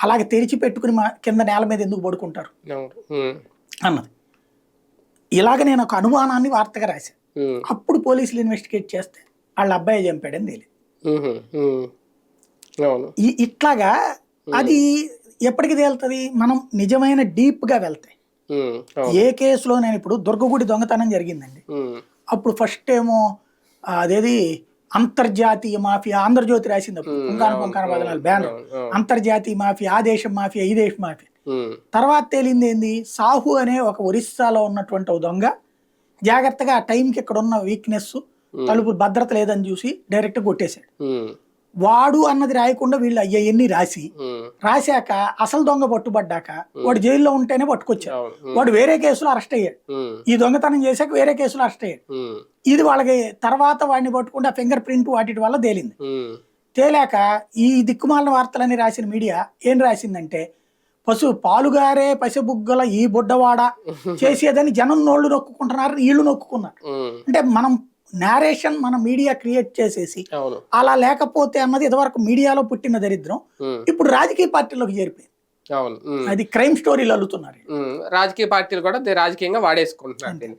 అలాగే తెరిచి పెట్టుకుని మా కింద నేల మీద ఎందుకు పడుకుంటారు? అన్నది. ఇలాగ నేను ఒక అనుమానాన్ని వార్తగా రాశాను అప్పుడు పోలీసులు ఇన్వెస్టిగేట్ చేస్తే వాళ్ళ అబ్బాయి చంపాడని తెలియదు ఇట్లాగా అది ఎప్పటికి తేలుతుంది? మనం నిజమైన డీప్గా వెళ్తాయి ఏ కేసులో నేను ఇప్పుడు దుర్గగుడి దొంగతనం జరిగిందండి. అప్పుడు ఫస్ట్ ఏమో అదేది అంతర్జాతీయ మాఫియా ఆంధ్రజ్యోతి రాసింది పుంకాన పుంకాన బదనాలు బ్యానర్. అంతర్జాతీయ మాఫియా ఆ దేశం మాఫియా ఈ దేశం మాఫియా. తర్వాత తేలింది ఏంది? సాహు అనే ఒక ఒరిస్సాలో ఉన్నటువంటి దొంగ జాగ్రత్తగా ఆ టైంకి ఇక్కడ ఉన్న వీక్నెస్ తలుపు భద్రత లేదని చూసి డైరెక్ట్ కొట్టేశాడు. వాడు అన్నది రాయకుండా వీళ్ళు అయ్యన్ని రాసి రాశాక అసలు దొంగ పట్టుబడ్డాక వాడు జైల్లో ఉంటేనే ఉమ్, వాడు వేరే కేసులో అరెస్ట్ అయ్యాడు. ఈ దొంగతనం చేశాక వేరే కేసులో అరెస్ట్ అయ్యాడు. ఇది వాళ్ళకి తర్వాత వాడిని పట్టుకుంటే ఆ ఫింగర్ ప్రింట్ వాటి వల్ల తేలింది. తేలాక ఈ దిక్కుమాలిన వార్తలని రాసిన మీడియా ఏం రాసిందంటే పశు పాలుగారే పసిబుగ్గల ఈ బుడ్డవాడ చేసేదని జనం నోళ్ళు నొక్కుంటున్నారు వీళ్ళు నొక్కున్నారు ఉమ్, అంటే మనం నేరేషన్ మన మీడియా క్రియేట్ చేసేసి అలా లేకపోతే అన్నది ఇదివరకు మీడియాలో పుట్టిన దరిద్రం ఇప్పుడు రాజకీయ పార్టీలోకి చేరిపోయింది. అది క్రైమ్ స్టోరీలు అల్లుతున్నారు. రాజకీయ పార్టీలు కూడా రాజకీయంగా వాడేసుకుంటున్నారు